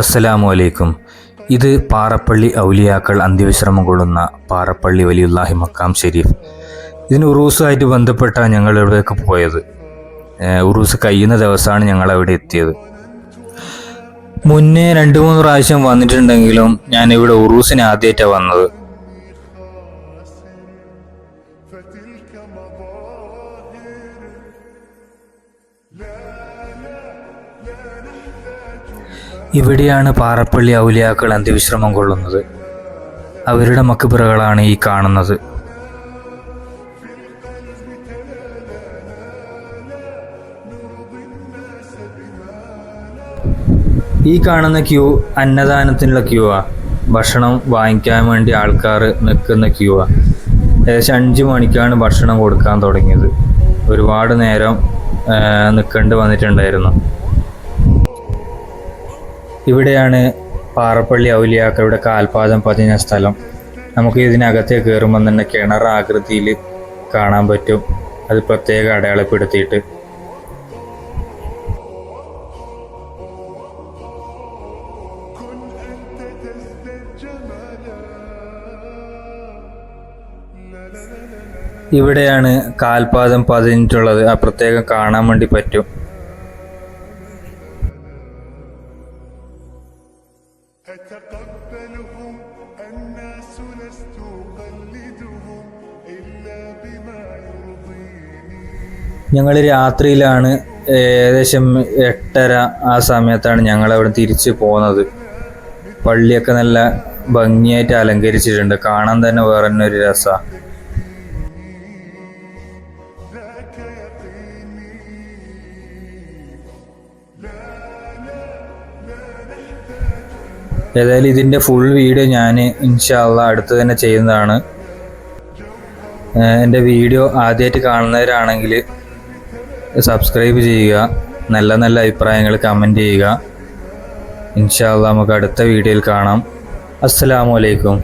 അസ്സലാമു അലൈക്കും. ഇത് പാറപ്പള്ളി ഔലിയാക്കൾ അന്ത്യവിശ്രമം കൊള്ളുന്ന പാറപ്പള്ളി വലിയുല്ലാഹി മക്കാം ഷെരീഫ്. ഇതിന് ഉറൂസുമായിട്ട് ബന്ധപ്പെട്ട ഞങ്ങൾ ഇവിടെയൊക്കെ പോയത്. ഉറൂസ് കഴിയുന്ന ദിവസമാണ് ഞങ്ങൾ അവിടെ എത്തിയത്. മുന്നേ രണ്ട് മൂന്ന് പ്രാവശ്യം വന്നിട്ടുണ്ടെങ്കിലും ഞാൻ ഇവിടെ ഉറൂസിന് ആദ്യമായിട്ടാണ് വന്നത്. ഇവിടെയാണ് പാറപ്പള്ളി ഔലിയാക്കൾ അന്ത്യവിശ്രമം കൊള്ളുന്നത്. അവരുടെ മക്കുപിറകളാണ് ഈ കാണുന്നത്. ഈ കാണുന്ന ക്യൂ അന്നദാനത്തിനുള്ള ക്യൂ ആ ഭക്ഷണം വാങ്ങിക്കാൻ വേണ്ടി ആൾക്കാർ നിൽക്കുന്ന ക്യൂ ആ ഏകദേശം അഞ്ച് മണിക്കാണ് ഭക്ഷണം കൊടുക്കാൻ തുടങ്ങിയത്. ഒരുപാട് നേരം നിൽക്കേണ്ടി വന്നിട്ടുണ്ടായിരുന്നു. ഇവിടെയാണ് പാറപ്പള്ളി ഔലിയാക്കളുടെ കാൽപാദം പതിഞ്ഞ സ്ഥലം. നമുക്ക് ഇതിനകത്തെ കയറുമ്പോൾ തന്നെ കിണർ ആകൃതിയിൽ കാണാൻ പറ്റും. അത് പ്രത്യേക അടയാളപ്പെടുത്തിയിട്ട്. ഇവിടെയാണ് കാൽപാദം പതിഞ്ഞിട്ടുള്ളത്. ആ പ്രത്യേകം കാണാൻ വേണ്ടി പറ്റും. أتقبلهم الناس لست أقلدهم إلا بما يرضيني ഞങ്ങൾ രാത്രിയിലാണ് ഏകദേശം എട്ടര ആ സമയത്താണ് ഞങ്ങൾ അവിടെ തിരിച്ചു പോകുന്നത് പള്ളിയൊക്കെ നല്ല ഭംഗിയായിട്ട് അലങ്കരിച്ചിട്ടുണ്ട് കാണാൻ തന്നെ വേറെ തന്നെ ഒരു രസമാണ് ഏതായാലും ഇതിന്റെ ഫുൾ വീഡിയോ ഞാൻ ഇൻഷാല്ല അടുത്ത് തന്നെ ചെയ്യുന്നതാണ്. എന്റെ വീഡിയോ ആദ്യമായിട്ട് കാണുന്നവരാണെങ്കിൽ സബ്സ്ക്രൈബ് ചെയ്യുക. നല്ല നല്ല അഭിപ്രായങ്ങൾ കമന്റ് ചെയ്യുക. ഇൻഷാല്ല നമുക്ക് അടുത്ത വീഡിയോയിൽ കാണാം. അസ്സലാമു അലൈക്കും.